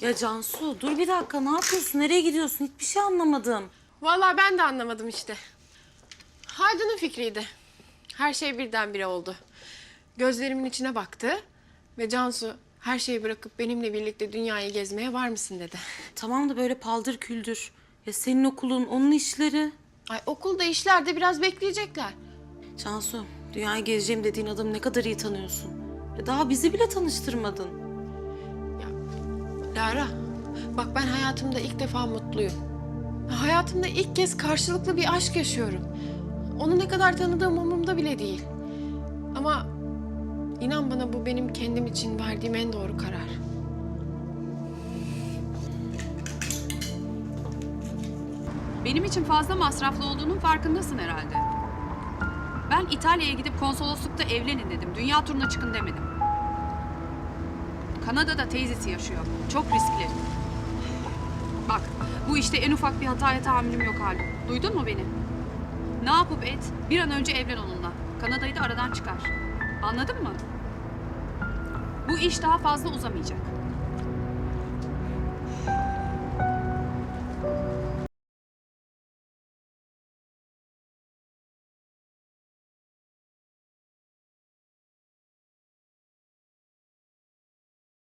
Ya Cansu dur bir dakika ne yapıyorsun? Nereye gidiyorsun? Hiçbir şey anlamadım. Vallahi ben de anlamadım işte. Haydun'un fikriydi. Her şey birdenbire oldu. Gözlerimin içine baktı ve Cansu her şeyi bırakıp benimle birlikte dünyayı gezmeye var mısın dedi. Tamam da böyle paldır küldür. Ya senin okulun, onun işleri. Ay okulda işlerde biraz bekleyecekler. Cansu, dünyayı gezeceğim dediğin adamı ne kadar iyi tanıyorsun. Ya daha bizi bile tanıştırmadın. Lara, bak ben hayatımda ilk defa mutluyum. Hayatımda ilk kez karşılıklı bir aşk yaşıyorum. Onu ne kadar tanıdığım umurumda bile değil. Ama inan bana bu benim kendim için verdiğim en doğru karar. Benim için fazla masraflı olduğunun farkındasın herhalde. Ben İtalya'ya gidip konsoloslukta evlenin dedim. Dünya turuna çıkın demedim. Kanada'da teyzesi yaşıyor. Çok riskli. Bak, bu işte en ufak bir hataya tahammülüm yok halim. Duydun mu beni? Ne yapıp et, bir an önce evlen onunla. Kanada'yı da aradan çıkar. Anladın mı? Bu iş daha fazla uzamayacak.